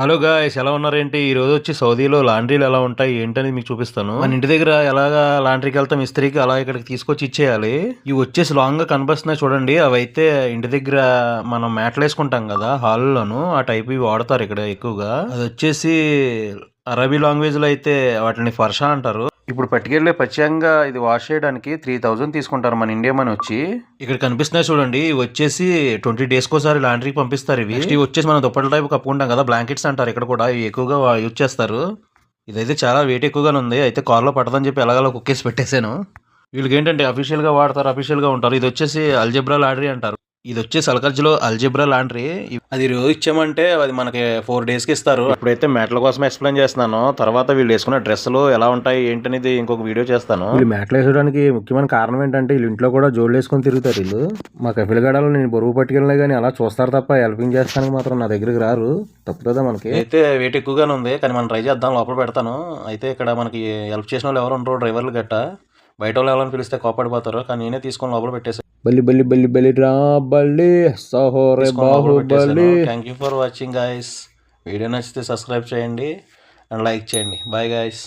Hello guys ఎలా ఉన్నారేంటి? ఈ రోజు వచ్చి సౌదీలో లాండ్రీలు ఎలా ఉంటాయి ఏంటనేది మీకు చూపిస్తాను. మన ఇంటి దగ్గర ఎలాగా లాండ్రీకి వెళ్తాం ఇస్త్రీకి అలా ఇక్కడికి తీసుకొచ్చి ఇచ్చేయాలి. ఇవి వచ్చేసి లాంగ్గా కనిపిస్తున్నాయి చూడండి. అవి అయితే ఇంటి దగ్గర మనం మ్యాట్లు వేసుకుంటాం కదా హాల్లోను ఆ టైప్ ఇవి వాడతారు ఇక్కడ ఎక్కువగా. అది వచ్చేసి అరబీ లాంగ్వేజ్లో అయితే వాటిని ఫర్షా అంటారు. ఇప్పుడు పట్టుకెళ్ళే పచ్చియంగా ఇది వాష్ చేయడానికి త్రీ థౌజండ్ తీసుకుంటారు మన ఇండియా మని వచ్చి. ఇక్కడ కనిపిస్తున్నాయి చూడండి వచ్చేసి ట్వంటీ డేస్ కోసారి లాండ్రీకి పంపిస్తారు ఇవి. ఇవి వచ్చేసి మనం దుప్పట్ల టైప్ కప్పుకుంటాం కదా బ్లాంకెట్స్ అంటారు ఇక్కడ కూడా ఇవి ఎక్కువగా యూజ్ చేస్తారు. ఇదైతే చాలా వెయిట్ ఎక్కువగానే ఉంది అయితే కార్లో పట్టదని చెప్పి ఎలాగలా కుక్కేసి పెట్టేశాను. వీళ్ళకి ఏంటంటే అఫీషియల్గా వాడతారు అఫీషియల్గా ఉంటారు. ఇది వచ్చేసి అల్జెబ్రా లాండ్రీ అంటారు. ఇది వచ్చేసి అల్కర్జ్లో అల్జెబ్రా లాండ్రీ అది రోజు ఇచ్చామంటే అది మనకి ఫోర్ డేస్కి ఇస్తారు. ఇప్పుడైతే మ్యాట్ల కోసం ఎక్స్ప్లెయిన్ చేస్తున్నాను. తర్వాత వీళ్ళు వేసుకున్న డ్రెస్సులు ఎలా ఉంటాయి ఏంటనేది ఇంకొక వీడియో చేస్తాను. వీళ్ళు మ్యాట్లు వేసడానికి ముఖ్యమైన కారణం ఏంటంటే వీళ్ళు ఇంట్లో కూడా జోళ్ళు వేసుకొని తిరుగుతారు వీళ్ళు. మా కఫిల్ గడాలు నేను బరువు పట్టుకెళ్ళినా కానీ అలా చూస్తారు తప్ప హెల్పింగ్ చేస్తానికి మాత్రం నా దగ్గరికి రారు. తప్పుతుందా మనకి. అయితే వెయిట్ ఎక్కువగానే ఉంది కానీ మనం ట్రై చేద్దాం లోపల పెడతాను. అయితే ఇక్కడ మనకి హెల్ప్ చేసిన వాళ్ళు ఎవరు ఉండరు డ్రైవర్లు గట్ట. బయట వాళ్ళు ఎవరైనా పిలిస్తే కోపడిపోతారు కానీ నేనే తీసుకొని లోపల పెట్టేసి బల్లి బల్లి బల్లి బల్లి రా బల్లి సహోరే Baahubali thank you for watching guys video నచ్చితే సబ్స్క్రైబ్ చేయండి అండ్ లైక్ చేయండి. Bye guys